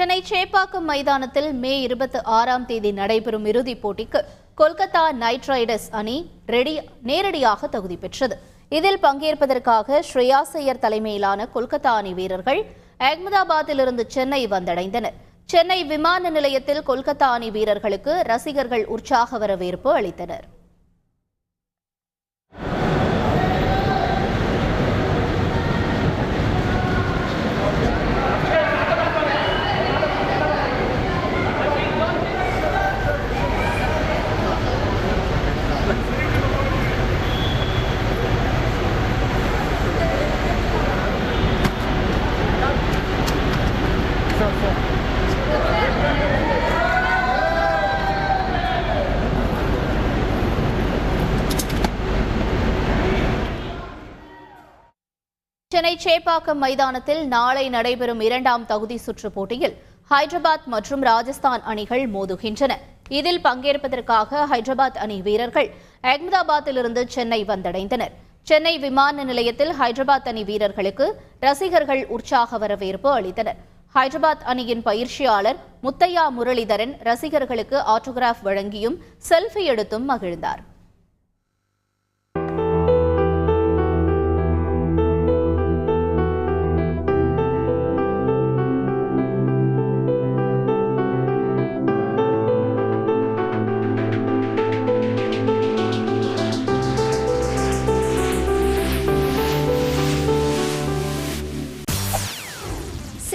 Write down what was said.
சென்னை சேப்பாக்கம் மைதானத்தில் மே இருபத்தி ஆறாம் தேதி நடைபெறும் இறுதிப் போட்டிக்கு கொல்கத்தா நைட் ரைடர்ஸ் அணி ரெடி நேரடியாக தகுதி பெற்றது. இதில் பங்கேற்பதற்காக ஸ்ரேயாஸ் ஐயர் தலைமையிலான கொல்கத்தா அணி வீரர்கள் அகமதாபாத்திலிருந்து சென்னை வந்தடைந்தனர். சென்னை விமான நிலையத்தில் கொல்கத்தா அணி வீரர்களுக்கு ரசிகர்கள் உற்சாக வரவேற்பு அளித்தனர். சென்னை சேப்பாக்கம் மைதானத்தில் நாளை நடைபெறும் இரண்டாம் தகுதி சுற்று போட்டியில் ஹைதராபாத் மற்றும் ராஜஸ்தான் அணிகள் மோதுகின்றன. இதில் பங்கேற்பதற்காக ஹைதராபாத் அணி வீரர்கள் அகமதாபாத்திலிருந்து சென்னை வந்தடைந்தனர். சென்னை விமான நிலையத்தில் ஹைதராபாத் அணி வீரர்களுக்கு ரசிகர்கள் உற்சாக வரவேற்பு அளித்தனர். ஹைதராபாத் அணியின் பயிற்சியாளர் முத்தையா முரளிதரன் ரசிகர்களுக்கு ஆட்டோகிராஃப் வழங்கியும் செல்ஃபி எடுத்தும் மகிழ்ந்தார்.